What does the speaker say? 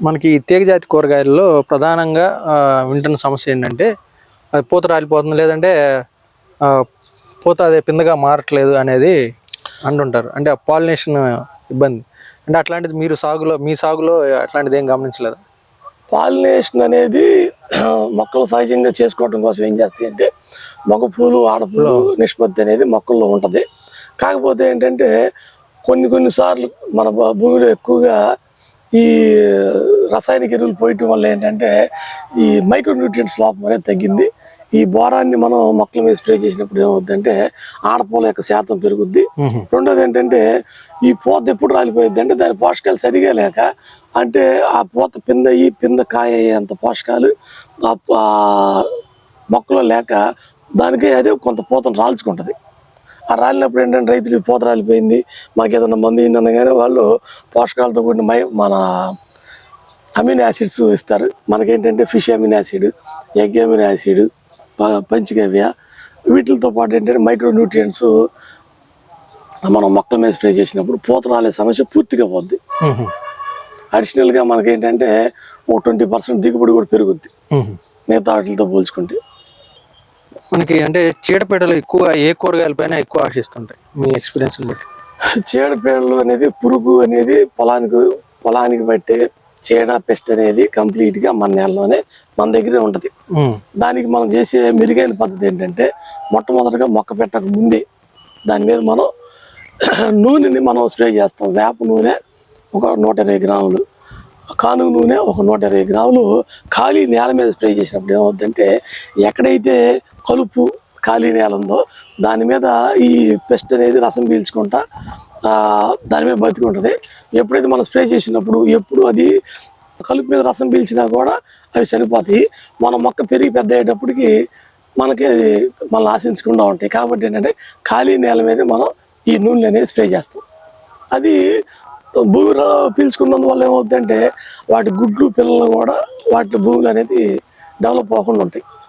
మనకి ఈ తీగ జాతి కూరగాయల్లో ప్రధానంగా ఆ, వింటున్న సమస్య ఏంటంటే అది పూత రాలిపోతుంది లేదంటే ఆ, పూత అదే పిందగా మారట్లేదు అనేది అంటుంటారు. అంటే పాలినేషన్ ఇబ్బంది. అంటే అట్లాంటిది మీరు సాగులో మీ సాగులో అట్లాంటిది ఏం గమనించలేదు? పాలినేషన్ అనేది మొక్కలు సహజంగా చేసుకోవడం కోసం ఏం చేస్తాయి అంటే మగ పూలు ఆడపూలు నిష్పత్తి అనేది మొక్కల్లో ఉంటుంది. కాకపోతే ఏంటంటే కొన్ని కొన్ని సార్లు మన భూమిలో ఎక్కువగా ఈ రసాయనిక ఎరువులు పోయటం వల్ల ఏంటంటే ఈ మైక్రోన్యూట్రియంట్స్ లోపం అనేది తగ్గింది. ఈ బోరాన్ని మనం మొక్కల మీద స్ప్రే చేసినప్పుడు ఏమవుద్దంటే ఆడపూల యొక్క శాతం పెరుగుద్ది. రెండోది ఏంటంటే ఈ పూత ఎప్పుడు రాలిపోయింది అంటే దాని పోషకాలు సరిగా లేక అంటే ఆ పూత పింద ఈ పింద కాయ అయ్యేంత పోషకాలు మొక్కలో లేక దానికి అదే కొంత పూతను రాల్చుకుంటుంది. ఆ రాలినప్పుడు ఏంటంటే రైతులు పూత రాలిపోయింది మాకు ఏదైనా మందు ఇన్ని కానీ వాళ్ళు పోషకాలతో కూడిన మై మన అమినో యాసిడ్స్ ఇస్తారు. మనకేంటంటే fish amino acid egg amino acid ప- పంచగవ్య. వీటితో పాటు ఏంటంటే మైక్రో న్యూట్రియంట్స్ మనం మొక్కల మీద స్ప్రే చేసినప్పుడు పూత రాలే సమస్య పూర్తిగా పోద్ది. అడిషనల్గా మనకేంటంటే ఓ ట్వంటీ పర్సెంట్ దిగుబడి కూడా పెరుగుద్ది. మిగతా వాటితో పోల్చుకుంటే. మనకి అంటే చీడపీడలు ఎక్కువ ఏ కూరగాయలపైన ఎక్కువ ఆశిస్తుంటాయి మీ ఎక్స్పీరియన్స్ని బట్టి? చీడపీడలు అనేది పురుగు అనేది పొలానికి పొలానికి పట్టే చీడ పెస్ట్ అనేది కంప్లీట్గా మన నేలలోనే మన దగ్గరే ఉంటుంది. దానికి మనం చేసే మెరుగైన పద్ధతి ఏంటంటే మొట్టమొదటిగా మొక్క పెట్టక ముందే దాని మీద మనం నూనెని మనం స్ప్రే చేస్తాం. వేప నూనె ఒక నూట ఇరవై గ్రాములు. కానుగ నూనె ఒక నూట ఇరవై గ్రాములు ఖాళీ నేల మీద స్ప్రే చేసినప్పుడు ఏమవుతుందంటే ఎక్కడైతే కలుపు ఖాళీ నేల ఉందో దాని మీద ఈ పెస్ట్ అనేది రసం పీల్చుకుంటా దాని మీద బతికుంటుంది. ఎప్పుడైతే మనం స్ప్రే చేసినప్పుడు ఎప్పుడు అది కలుపు మీద రసం పీల్చినా కూడా అవి చనిపోతాయి మన మొక్క పెరిగి పెద్ద అయ్యేటప్పటికి మనకి అది మనల్ని ఆశించకుండా ఉంటాయి. కాబట్టి ఏంటంటే ఖాళీ నేల మీద మనం ఈ నూనె అనేది స్ప్రే చేస్తాం. అది భూమిలో పీల్చుకున్నందువల్ల ఏమవుతుందంటే వాటి గుడ్లు పిల్లలు కూడా వాటి భూములు అనేది డెవలప్ అవ్వకుండా ఉంటాయి.